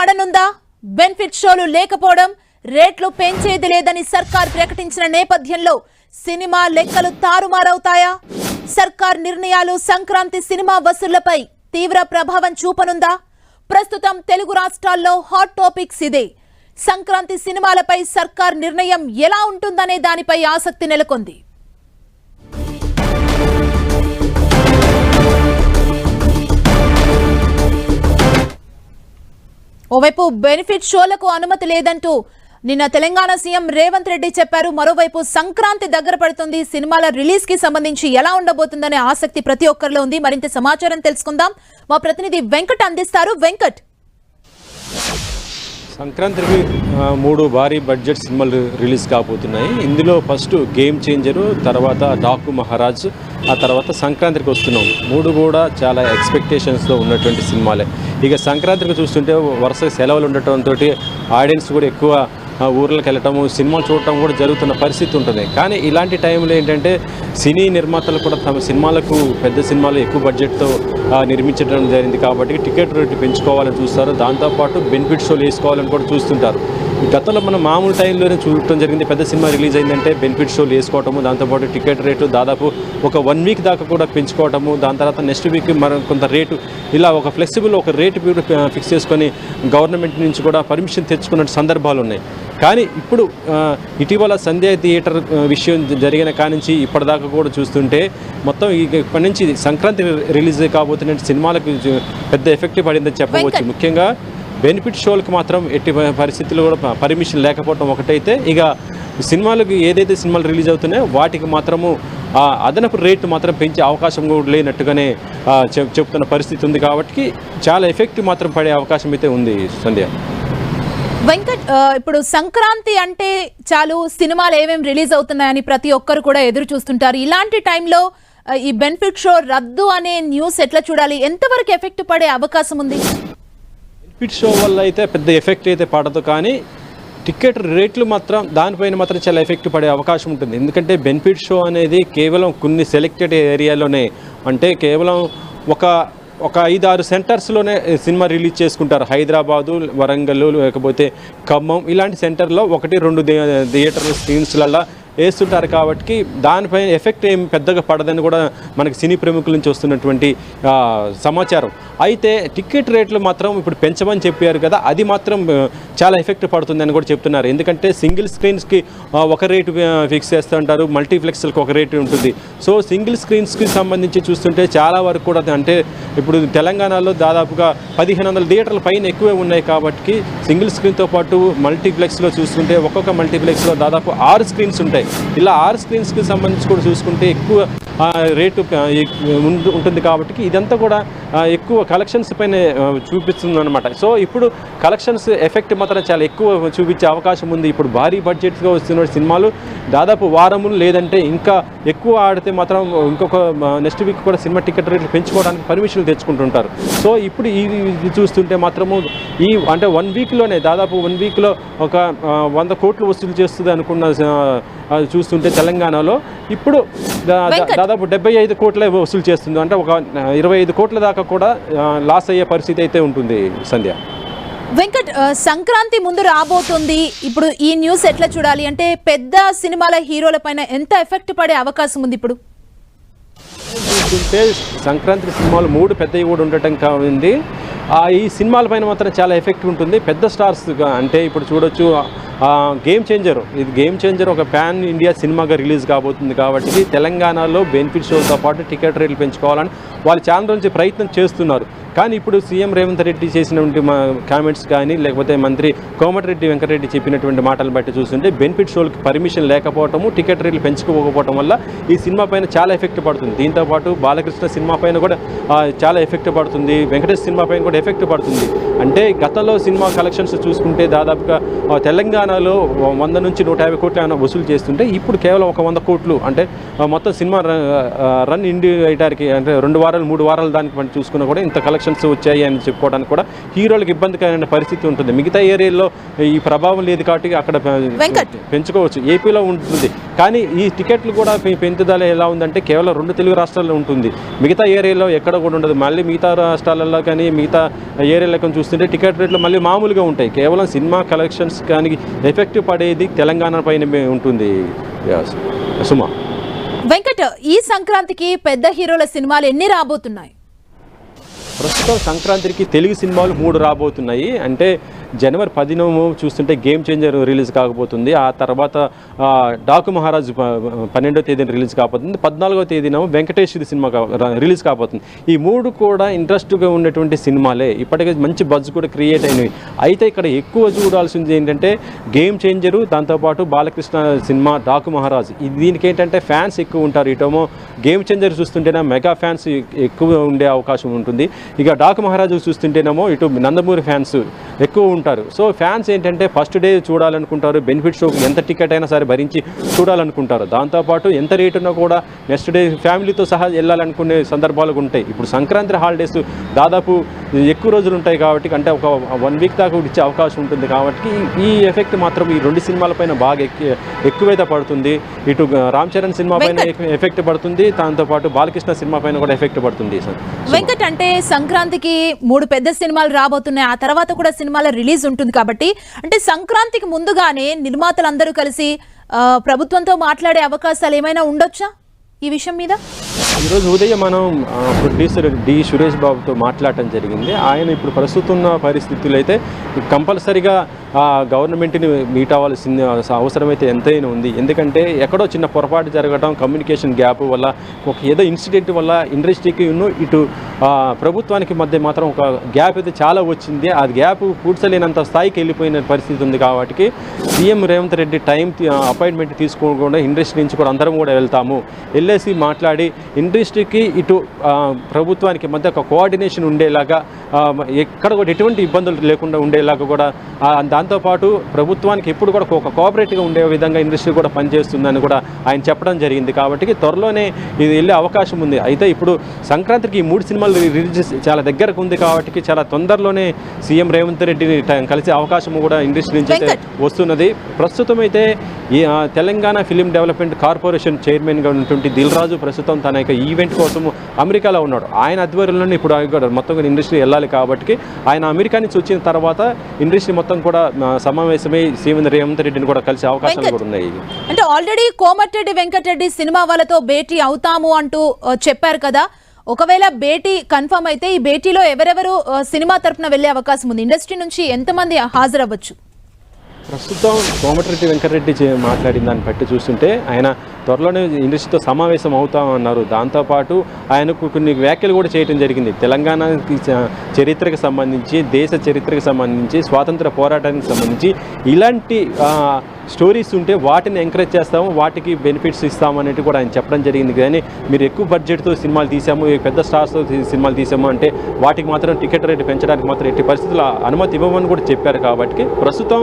పడనుందా? Benefit షోలు లేకపోవడం రేట్లు పెంచేది లేదని సర్కార్ ప్రకటించిన నేపథ్యంలో సినిమా లెక్కలు తారుమారవుతాయా? సర్కార్ నిర్ణయాలు సంక్రాంతి సినిమా వసూళ్ళపై తీవ్ర ప్రభావం చూపనుందా? ప్రస్తుతం తెలుగు రాష్ట్రాల్లో హాట్ టాపిక్స్ ఇదే. సంక్రాంతి సినిమాలపై సర్కార్ నిర్ణయం ఎలా ఉంటుందనే దానిపై ఆసక్తి నెలకొంది. ఓవైపు బెనిఫిట్ షోలకు అనుమతి లేదంటూ నిన్న తెలంగాణ సీఎం రేవంత్ రెడ్డి చెప్పారు. మరోవైపు సంక్రాంతి దగ్గర పడుతుంది. సినిమాల రిలీజ్కి సంబంధించి ఎలా ఉండబోతుందనే ఆసక్తి ప్రతి ఒక్కరిలో ఉంది. మరింత సమాచారం తెలుసుకుందాం. మా ప్రతినిధి వెంకట్ అందిస్తారు. వెంకట్. సంక్రాంతికి మూడు భారీ బడ్జెట్ సినిమాలు రిలీజ్ కాబోతున్నాయి. ఇందులో ఫస్ట్ గేమ్ చేంజరు తర్వాత డాకు మహారాజ్ ఆ తర్వాత సంక్రాంతికి వస్తున్నాం. మూడు కూడా చాలా ఎక్స్పెక్టేషన్స్తో ఉన్నటువంటి సినిమాలే. ఇక సంక్రాంతికి చూస్తుంటే వరుస సెలవులు ఉండటంతో ఆడియన్స్ కూడా ఎక్కువ ఆ, ఊర్లకు వెళ్ళటము సినిమాలు చూడటం కూడా జరుగుతున్న పరిస్థితి ఉంటుంది. కానీ ఇలాంటి టైంలో ఏంటంటే సినీ నిర్మాతలు కూడా తమ సినిమాలకు పెద్ద సినిమాలు ఎక్కువ బడ్జెట్తో నిర్మించడం జరిగింది కాబట్టి టికెట్ రేటు పెంచుకోవాలని చూస్తారు. దాంతోపాటు బెనిఫిట్ షోలు వేసుకోవాలని కూడా చూస్తుంటారు. గతంలో మనం మామూలు టైంలోనే చూడటం జరిగింది పెద్ద సినిమా రిలీజ్ అయిందంటే బెనిఫిట్ షోలు వేసుకోవటము దాంతోపాటు టికెట్ రేటు దాదాపు ఒక వన్ వీక్ దాకా కూడా పెంచుకోవటము దాని తర్వాత నెక్స్ట్ వీక్ మరి కొంత రేటు ఇలా ఒక ఫ్లెక్సిబుల్ ఒక రేటు ఫిక్స్ చేసుకొని గవర్నమెంట్ నుంచి కూడా పర్మిషన్ తెచ్చుకున్న సందర్భాలు ఉన్నాయి కానీ ఇప్పుడు ఇటీవల సంధ్య థియేటర్ విషయం జరిగిన కానించి ఇప్పటిదాకా కూడా చూస్తుంటే మొత్తం ఇక ఇప్పటి నుంచి సంక్రాంతి రిలీజ్ కాబోతున్న సినిమాలకు పెద్ద ఎఫెక్ట్ పడిందని చెప్పవచ్చు. ముఖ్యంగా బెనిఫిట్ షోలకు మాత్రం ఎట్టి పరిస్థితులు పరిస్థితుల్లో కూడా పర్మిషన్ లేకపోవడం ఒకటైతే ఇక సినిమాలకు ఏదైతే సినిమాలు రిలీజ్ అవుతున్నాయో వాటికి మాత్రము అదనపు రేటు మాత్రం పెంచే అవకాశం కూడా లేనట్టుగానే చెప్- చెప్తున్న పరిస్థితి ఉంది కాబట్టి చాలా ఎఫెక్ట్ మాత్రం పడే అవకాశం అయితే ఉంది సంధ్య. వెంకట్ ఇప్పుడు సంక్రాంతి అంటే చాలు సినిమాలు ఏమేమి రిలీజ్ అవుతున్నాయని ప్రతి ఒక్కరు కూడా ఎదురు చూస్తుంటారు. ఇలాంటి టైంలో ఈ బెనిఫిట్ షో రద్దు అనే న్యూస్ ఎట్లా చూడాలి? ఎంతవరకు ఎఫెక్ట్ పడే అవకాశం ఉంది? బెనిఫిట్ షో వల్ల అయితే పెద్ద ఎఫెక్ట్ అయితే పడదు కానీ టికెట్ రేట్లు మాత్రం దానిపైన మాత్రం చాలా ఎఫెక్ట్ పడే అవకాశం ఉంటుంది. ఎందుకంటే బెనిఫిట్ షో అనేది కేవలం కొన్ని సెలెక్టెడ్ ఏరియాలోనే అంటే కేవలం ఒక ఒక ఐదు ఆరు సెంటర్స్లోనే సినిమా రిలీజ్ చేసుకుంటారు. హైదరాబాదు వరంగల్ లేకపోతే ఖమ్మం ఇలాంటి సెంటర్లో ఒకటి రెండు థియేటర్ స్క్రీన్స్లలో వేస్తుంటారు కాబట్టి దానిపైన ఎఫెక్ట్ ఏం పెద్దగా పడదని కూడా మనకి సినీ ప్రముఖుల నుంచి వస్తున్నటువంటి సమాచారం. అయితే టికెట్ రేట్లు మాత్రం ఇప్పుడు పెంచమని చెప్పారు కదా అది మాత్రం చాలా ఎఫెక్ట్ పడుతుందని కూడా చెప్తున్నారు. ఎందుకంటే సింగిల్ స్క్రీన్స్కి ఒక రేటు ఫిక్స్ చేస్తుంటారు మల్టీప్లెక్స్లకు ఒక రేటు ఉంటుంది. సో సింగిల్ స్క్రీన్స్కి సంబంధించి చూస్తుంటే చాలా వరకు కూడా అంటే ఇప్పుడు తెలంగాణలో దాదాపుగా పదిహేను వందల థియేటర్ల పైన ఎక్కువే ఉన్నాయి కాబట్టి సింగిల్ స్క్రీన్తో పాటు మల్టీప్లెక్స్లో చూస్తుంటే ఒక్కొక్క మల్టీప్లెక్స్లో దాదాపు ఆరు స్క్రీన్స్ ఉంటాయి. ఇలా ఆరు స్క్రీన్స్కి సంబంధించి కూడా చూసుకుంటే ఎక్కువ రేటు ఉంటుంది కాబట్టి ఇదంతా కూడా ఎక్కువ కలెక్షన్స్ పైన చూపిస్తుంది అనమాట సో ఇప్పుడు కలెక్షన్స్ ఎఫెక్ట్ మాత్రం చాలా ఎక్కువ చూపించే అవకాశం ఉంది. ఇప్పుడు భారీ బడ్జెట్గా వస్తున్న సినిమాలు దాదాపు వారములు లేదంటే ఇంకా ఎక్కువ ఆడితే మాత్రం ఇంకొక నెక్స్ట్ వీక్ కూడా సినిమా టికెట్ రేట్లు పెంచుకోవడానికి పర్మిషన్లు తెచ్చుకుంటుంటారు. సో ఇప్పుడు ఇది చూస్తుంటే మాత్రము ఈ అంటే వన్ వీక్లోనే దాదాపు వన్ వీక్లో ఒక వంద కోట్లు వసూలు చేస్తుంది అనుకున్న చూస్తుంటే తెలంగాణలో ఇప్పుడు. దాదాపు డెబ్బై ఐదు కోట్లే వసూలు చేస్తుంది. అంటే ఒక ఇరవై ఐదు కోట్ల దాకా కూడా లాస్ అయ్యే పరిస్థితి అయితే ఉంటుంది సంధ్య. వెంకట్ సంక్రాంతి ముందు రాబోతుంది. ఇప్పుడు ఈ న్యూస్ ఎట్లా చూడాలి? అంటే పెద్ద సినిమాల హీరోల పైన ఎంత ఎఫెక్ట్ పడే అవకాశం ఉంది ఇప్పుడు? చూస్తుంటే సంక్రాంతి సినిమాలు మూడు పెద్దవి కూడా ఉండటం కావింది ఈ సినిమాలపైన మాత్రం చాలా ఎఫెక్ట్ ఉంటుంది. పెద్ద స్టార్స్ అంటే ఇప్పుడు చూడొచ్చు గేమ్ చేంజర్ ఇది గేమ్ చేంజర్ ఒక ప్యాన్ ఇండియా సినిమాగా రిలీజ్ కాబోతుంది కాబట్టి తెలంగాణలో బెనిఫిట్ షోతో పాటు టికెట్ రేట్లు పెంచుకోవాలని వాళ్ళు చాలా నుంచి ప్రయత్నం చేస్తున్నారు. కానీ ఇప్పుడు సీఎం రేవంత్ రెడ్డి చేసినటువంటి మా కామెంట్స్ కానీ లేకపోతే మంత్రి కోమటిరెడ్డి వెంకటరెడ్డి చెప్పినటువంటి మాటలు బట్టి చూస్తుంటే బెనిఫిట్ షోలకు పర్మిషన్ లేకపోవటము టికెట్ రేట్లు పెంచుకోకపోవటం వల్ల ఈ సినిమా పైన చాలా ఎఫెక్ట్ పడుతుంది. దీంతో పాటు బాలకృష్ణ సినిమా పైన కూడా చాలా ఎఫెక్ట్ పడుతుంది. వెంకటేష్ సినిమా పైన కూడా ఎఫెక్ట్ పడుతుంది. అంటే గతంలో సినిమా కలెక్షన్స్ చూసుకుంటే దాదాపుగా తెలంగాణలో వంద నుంచి నూట యాభై కోట్లు ఏమైనా వసూలు చేస్తుంటే ఇప్పుడు కేవలం ఒక వంద కోట్లు. అంటే మొత్తం సినిమా రన్ ఇండి అయ్యడానికి అంటే రెండు వారాలు మూడు వారాలు దానికి మనం చూసుకున్నా కూడా ఇంత కలెక్షన్స్ వచ్చాయి అని చెప్పుకోవడానికి కూడా హీరోలకు ఇబ్బందికరమైన పరిస్థితి ఉంటుంది. మిగతా ఏరియాలో ఈ ప్రభావం లేదు కాబట్టి అక్కడ. పెంచుకోవచ్చు. ఏపీలో ఉంటుంది. కానీ ఈ టికెట్లు కూడా పెంచుదల ఎలా ఉందంటే కేవలం రెండు తెలుగు రాష్ట్రాల్లో ఉంటుంది. మిగతా ఏరియాలో ఎక్కడ కూడా ఉండదు. మళ్ళీ మిగతా రాష్ట్రాలలో కానీ మిగతా ఏరియాలో కానీ చూస్తుంటే టికెట్ రేట్లు మళ్ళీ మామూలుగా ఉంటాయి. కేవలం సినిమా కలెక్షన్స్ కానీ ఎఫెక్ట్ పడేది తెలంగాణ పైన ఉంటుంది. సుమా. వెంకట్ ఈ సంక్రాంతికి పెద్ద హీరోల సినిమాలు ఎన్ని రాబోతున్నాయి? ప్రస్తుతం సంక్రాంతికి తెలుగు సినిమాలు మూడు రాబోతున్నాయి. అంటే జనవరి పదిన చూస్తుంటే గేమ్ చేంజర్ రిలీజ్ కాకపోతుంది. ఆ తర్వాత డాకు మహారాజ్ పన్నెండో తేదీన రిలీజ్ కాకపోతుంది. పద్నాలుగో తేదీన వెంకటేశ్వరి సినిమా రిలీజ్ కాకపోతుంది ఈ మూడు కూడా ఇంట్రెస్ట్గా ఉన్నటువంటి సినిమాలే. ఇప్పటికే మంచి బజ్ కూడా క్రియేట్ అయినవి. అయితే ఇక్కడ ఎక్కువ చూడాల్సింది ఏంటంటే గేమ్ చేంజరు దాంతోపాటు బాలకృష్ణ సినిమా డాకు మహారాజ్. దీనికి ఏంటంటే ఫ్యాన్స్ ఎక్కువ ఉంటారు. ఇటేమో గేమ్ చేంజర్ చూస్తుంటేనే మెగా ఫ్యాన్స్ ఎక్కువ ఉండే అవకాశం ఉంటుంది. ఇక డాకు మహారాజు చూస్తుంటేనేమో ఇటు నందమూరి ఫ్యాన్స్ ఎక్కువ ఉంటారు. సో ఫ్యాన్స్ ఏంటంటే ఫస్ట్ డే చూడాలనుకుంటారు. బెనిఫిట్ షో ఎంత టికెట్ అయినా సరే భరించి చూడాలనుకుంటారు. దాంతోపాటు ఎంత రేట్ ఉన్నా కూడా నెక్స్ట్ డే ఫ్యామిలీతో సహా వెళ్ళాలనుకునే సందర్భాలు ఉంటాయి. ఇప్పుడు సంక్రాంతి హాలిడేస్ దాదాపు ఎక్కువ రోజులు ఉంటాయి కాబట్టి అంటే ఒక వన్ వీక్ దాకా కూడా ఇచ్చే అవకాశం ఉంటుంది కాబట్టి ఈ ఎఫెక్ట్ మాత్రం ఈ రెండు సినిమాల పైన బాగా ఎక్కువ ఎక్కువైతే పడుతుంది. ఇటు రామ్ చరణ్ సినిమా పైన ఎఫెక్ట్ పడుతుంది. దాంతోపాటు బాలకృష్ణ సినిమా పైన కూడా ఎఫెక్ట్ పడుతుంది వెంకట్ అంటే సంక్రాంతికి మూడు పెద్ద సినిమాలు రాబోతున్నాయి. ఆ తర్వాత కూడా సినిమాల రిలీజ్ ఉంటుంది కాబట్టి అంటే సంక్రాంతికి ముందుగానే నిర్మాతలందరూ కలిసి ప్రభుత్వంతో మాట్లాడే అవకాశాలు ఏమైనా ఉండొచ్చా ఈ విషయం మీద? ఈరోజు ఉదయం మనం ప్రొడ్యూసర్ డి సురేష్ బాబుతో మాట్లాడటం జరిగింది. ఆయన ఇప్పుడు ప్రస్తుతం ఉన్న పరిస్థితులు అయితే కంపల్సరిగా గవర్నమెంట్ని మీట్ అవ్వాల్సిన అవసరమైతే ఎంతైనా ఉంది. ఎందుకంటే ఎక్కడో చిన్న పొరపాటు జరగడం కమ్యూనికేషన్ గ్యాప్ వల్ల ఒక ఏదో ఇన్సిడెంట్ వల్ల ఇండస్ట్రీకి ఇటు ప్రభుత్వానికి మధ్య మాత్రం ఒక గ్యాప్ అయితే చాలా వచ్చింది. ఆ గ్యాప్ పూడ్చలేనంత స్థాయికి వెళ్ళిపోయిన పరిస్థితి ఉంది కాబట్టి CM Revanth Reddy time appointment తీసుకోకుండా ఇండస్ట్రీ నుంచి కూడా అందరం కూడా వెళ్తాము. వెళ్ళేసి మాట్లాడి ఇండస్ట్రీకి ఇటు ప్రభుత్వానికి మధ్య ఒక కోఆర్డినేషన్ ఉండేలాగా ఎక్కడ కూడా ఎటువంటి ఇబ్బందులు లేకుండా ఉండేలాగా కూడా దాంతోపాటు ప్రభుత్వానికి ఎప్పుడు కూడా ఒక కోఆపరేటివ్గా ఉండే విధంగా ఇండస్ట్రీ కూడా పనిచేస్తుందని కూడా ఆయన చెప్పడం జరిగింది కాబట్టి త్వరలోనే ఇది వెళ్ళే అవకాశం ఉంది. అయితే ఇప్పుడు సంక్రాంతికి ఈ మూడు సినిమాలు రిలీజ్ చాలా దగ్గరకు ఉంది కాబట్టి చాలా తొందరలోనే సీఎం రేవంత్ రెడ్డిని కలిసే అవకాశం కూడా ఇండస్ట్రీ నుంచి అయితే. వస్తున్నది. ప్రస్తుతం అయితే ఈ తెలంగాణ ఫిలిం డెవలప్మెంట్ కార్పొరేషన్ చైర్మన్గా ఉన్నటువంటి దిల్ రాజు ప్రస్తుతం తన యొక్క ఈవెంట్ కోసం అమెరికాలో ఉన్నాడు. ఆయన ఆధ్వర్యంలోనే ఇప్పుడు మొత్తం ఇండస్ట్రీ వెళ్ళాలి కాబట్టి ఆయన అమెరికా నుంచి వచ్చిన తర్వాత ఇండస్ట్రీ మొత్తం కూడా సమావేశమై సీఎం రేవంత్ రెడ్డిని కూడా కలిసే అవకాశాలు. కూడా ఉన్నాయి. అంటే ఆల్రెడీ కోమటిరెడ్డి వెంకటరెడ్డి సినిమా వాళ్ళతో భేటీ అవుతాము అంటూ చెప్పారు కదా. ఒకవేళ భేటీ కన్ఫర్మ్ అయితే ఈ భేటీలో ఎవరెవరు సినిమా తరపున వెళ్ళే అవకాశం ఉంది. ఇండస్ట్రీ నుంచి ఎంతమంది హాజరవ్వచ్చు? ప్రస్తుతం కోమటిరెడ్డి వెంకటరెడ్డి మాట్లాడిన దాన్ని బట్టి చూస్తుంటే ఆయన త్వరలోనే ఇండస్ట్రీతో సమావేశం అవుతామన్నారు. దాంతోపాటు ఆయనకు కొన్ని వ్యాఖ్యలు కూడా చేయడం జరిగింది. తెలంగాణకి చరిత్రకు సంబంధించి దేశ చరిత్రకు సంబంధించి స్వాతంత్ర పోరాటానికి సంబంధించి ఇలాంటి స్టోరీస్ ఉంటే వాటిని ఎంకరేజ్ చేస్తాము వాటికి బెనిఫిట్స్ ఇస్తాము అనేది కూడా ఆయన చెప్పడం జరిగింది. కానీ మీరు ఎక్కువ బడ్జెట్తో సినిమాలు తీసాము పెద్ద స్టార్స్తో సినిమాలు తీసాము అంటే వాటికి మాత్రం టికెట్ రేటు పెంచడానికి మాత్రం ఎట్టి పరిస్థితుల్లో అనుమతి ఇవ్వమని కూడా చెప్పారు కాబట్టి ప్రస్తుతం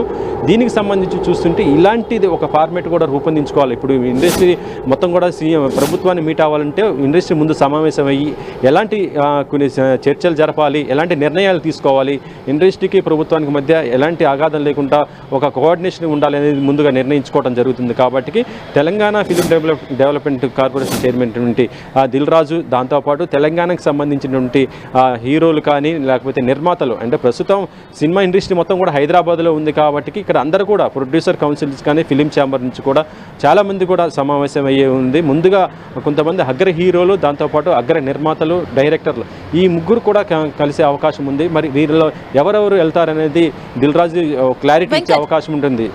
దీనికి సంబంధించి చూస్తుంటే ఇలాంటిది ఒక ఫార్మేట్ కూడా రూపొందించుకోవాలి. ఇప్పుడు ఇండస్ట్రీ మొత్తం కూడా సీఎం ప్రభుత్వాన్ని మీట్ అవ్వాలంటే ఇండస్ట్రీ ముందు సమావేశం అయ్యి ఎలాంటి కొన్ని చర్చలు జరపాలి ఎలాంటి నిర్ణయాలు తీసుకోవాలి ఇండస్ట్రీకి ప్రభుత్వానికి మధ్య ఎలాంటి ఆఘాతం లేకుండా ఒక కోఆర్డినేషన్ ఉండాలి అనేది ముందుగా నిర్ణయించుకోవడం జరుగుతుంది. కాబట్టి Telangana film develop development corporation chairman Dil Raju దాంతోపాటు తెలంగాణకు సంబంధించినటువంటి హీరోలు కానీ లేకపోతే నిర్మాతలు అంటే ప్రస్తుతం సినిమా ఇండస్ట్రీ మొత్తం కూడా హైదరాబాద్లో ఉంది కాబట్టి ఇక్కడ అందరూ కూడా ప్రొడ్యూసర్ కౌన్సిల్స్ కానీ ఫిలిం ఛాంబర్ నుంచి కూడా చాలామంది కూడా సమావేశం అయ్యే ఉంది. ముందుగా కొంతమంది అగ్ర హీరోలు దాంతోపాటు అగ్ర నిర్మాతలు డైరెక్టర్లు ఈ ముగ్గురు కూడా కలిసే అవకాశం ఉంది. మరి వీరిలో ఎవరెవరు వెళ్తారనేది దిల్ రాజు క్లారిటీ ఇచ్చే. అవకాశం ఉంటుంది.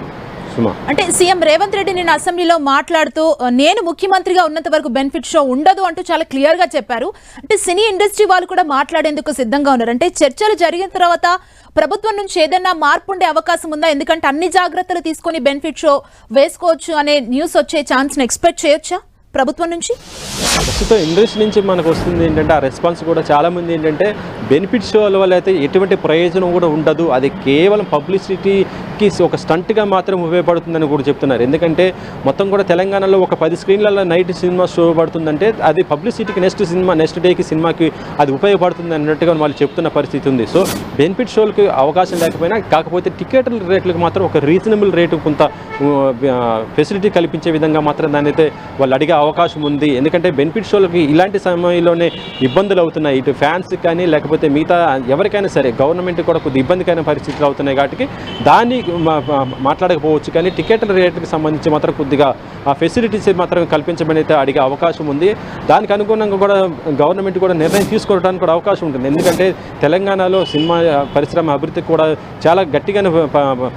అంటే సీఎం రేవంత్ రెడ్డి నిన్న అసెంబ్లీలో మాట్లాడుతూ "ఆ, నేను ముఖ్యమంత్రిగా ఉన్నంత వరకు బెనిఫిట్ షో ఉండదు అంటూ చాలా క్లియర్గా చెప్పారు. అంటే సినీ ఇండస్ట్రీ వాళ్ళు కూడా మాట్లాడేందుకు సిద్ధంగా ఉన్నారు. అంటే చర్చలు జరిగిన తర్వాత ప్రభుత్వం నుంచి ఏదైనా మార్పు ఉండే అవకాశం ఉందా? ఎందుకంటే అన్ని జాగ్రత్తలు తీసుకొని బెనిఫిట్ షో వేసుకోవచ్చు అనే న్యూస్ వచ్చే ఛాన్స్ ఎక్స్పెక్ట్ చేయొచ్చా ప్రభుత్వం నుంచి? ప్రస్తుతం ఇండస్ట్రీ నుంచి మనకు వస్తుంది ఏంటంటే ఆ రెస్పాన్స్ కూడా చాలా మంది ఏంటంటే బెనిఫిట్ షోల వల్ల అయితే ఎటువంటి ప్రయోజనం కూడా ఉండదు. అది కేవలం పబ్లిసిటీకి ఒక స్టంట్గా మాత్రం ఉపయోగపడుతుందని కూడా చెప్తున్నారు. ఎందుకంటే మొత్తం కూడా తెలంగాణలో ఒక పది స్క్రీన్లలో నైట్ సినిమా షో పడుతుందంటే అది పబ్లిసిటీకి నెక్స్ట్ సినిమా నెక్స్ట్ డేకి సినిమాకి అది ఉపయోగపడుతుంది అన్నట్టుగా వాళ్ళు చెప్తున్న పరిస్థితి ఉంది. సో బెనిఫిట్ షోలకి అవకాశం లేకపోయినా కాకపోతే టికెట్ల రేట్లకు మాత్రం ఒక రీజనబుల్ రేటు కొంత ఫెసిలిటీ కల్పించే విధంగా మాత్రం దాన్ని అయితే వాళ్ళు అడిగే అవకాశం ఉంది. ఎందుకంటే బెనిఫిట్ షోలకి ఇలాంటి సమయంలోనే ఇబ్బందులు అవుతున్నాయి. ఇటు ఫ్యాన్స్ కానీ లేకపోతే మిగతా ఎవరికైనా సరే గవర్నమెంట్ కూడా కొద్ది ఇబ్బందికైన పరిస్థితులు అవుతున్నాయి కాబట్టి దాన్ని మాట్లాడకపోవచ్చు. కానీ టికెట్ల రేట్కి సంబంధించి మాత్రం కొద్దిగా ఆ ఫెసిలిటీస్ మాత్రం కల్పించమని అయితే అడిగే అవకాశం ఉంది. దానికి అనుగుణంగా కూడా గవర్నమెంట్ కూడా నిర్ణయం తీసుకోవడానికి కూడా అవకాశం ఉంటుంది. ఎందుకంటే తెలంగాణలో సినిమా పరిశ్రమ అభివృద్ధికి కూడా చాలా గట్టిగానే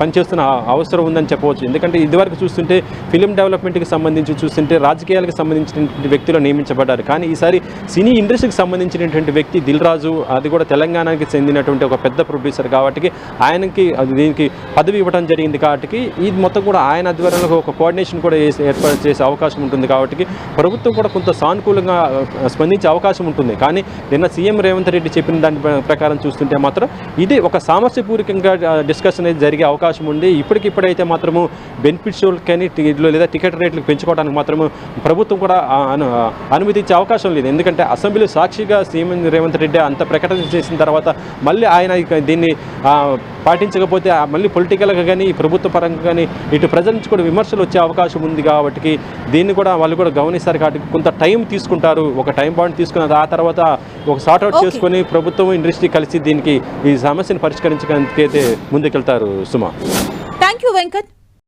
పనిచేస్తున్న అవసరం ఉందని చెప్పవచ్చు. ఎందుకంటే ఇదివరకు చూస్తుంటే ఫిలిం డెవలప్మెంట్కి సంబంధించి చూస్తుంటే రాజకీయాలకు సంబంధించినటువంటి వ్యక్తులు నియమించబడ్డారు. కానీ ఈసారి సినీ ఇండస్ట్రీకి సంబంధించినటువంటి వ్యక్తి దిల్ రాజు అది కూడా తెలంగాణకి చెందినటువంటి ఒక పెద్ద ప్రొడ్యూసర్ కాబట్టి ఆయనకి దీనికి పదవి ఇవ్వడం జరిగింది కాబట్టి ఇది మొత్తం కూడా ఆయన ఆధ్వర్యంలో ఒక కోఆర్డినేషన్ కూడా ఏర్పాటు చేసే అవకాశం ఉంటుంది కాబట్టి ప్రభుత్వం కూడా కొంత సానుకూలంగా స్పందించే అవకాశం ఉంటుంది. కానీ నిన్న సీఎం రేవంత్ రెడ్డి చెప్పిన దాని ప్రకారం చూస్తుంటే మాత్రం ఇది ఒక సామస్యపూర్వకంగా డిస్కషన్ అనేది జరిగే అవకాశం ఉంది. ఇప్పటికిప్పుడైతే మాత్రము బెనిఫిట్ కానీ లేదా టికెట్ రేట్లు పెంచుకోవడానికి మాత్రము ప్రభుత్వం కూడా అనుమతించే అవకాశం లేదు. ఎందుకంటే అసెంబ్లీ సాక్షిగా సీఎం రేవంత్ రెడ్డి అంత ప్రకటన చేసిన తర్వాత మళ్ళీ ఆయన దీన్ని పాటించకపోతే మళ్ళీ పొలిటికల్ పొలిటికల్గా కానీ ఈ ప్రభుత్వ పరంగా కానీ ఇటు ప్రజల నుంచి కూడా విమర్శలు వచ్చే అవకాశం ఉంది కాబట్టి దీన్ని కూడా వాళ్ళు కూడా గమనిస్తారు కాబట్టి కొంత టైం తీసుకుంటారు. ఒక టైం బాండ్ తీసుకున్న ఆ తర్వాత ఒక సార్ట్ అవుట్ Okay. చేసుకొని ప్రభుత్వం ఇండస్ట్రీ కలిసి దీనికి ఈ సమస్యను పరిష్కరించడానికి అయితే ముందుకెళ్తారు సుమా. Thank you Venkat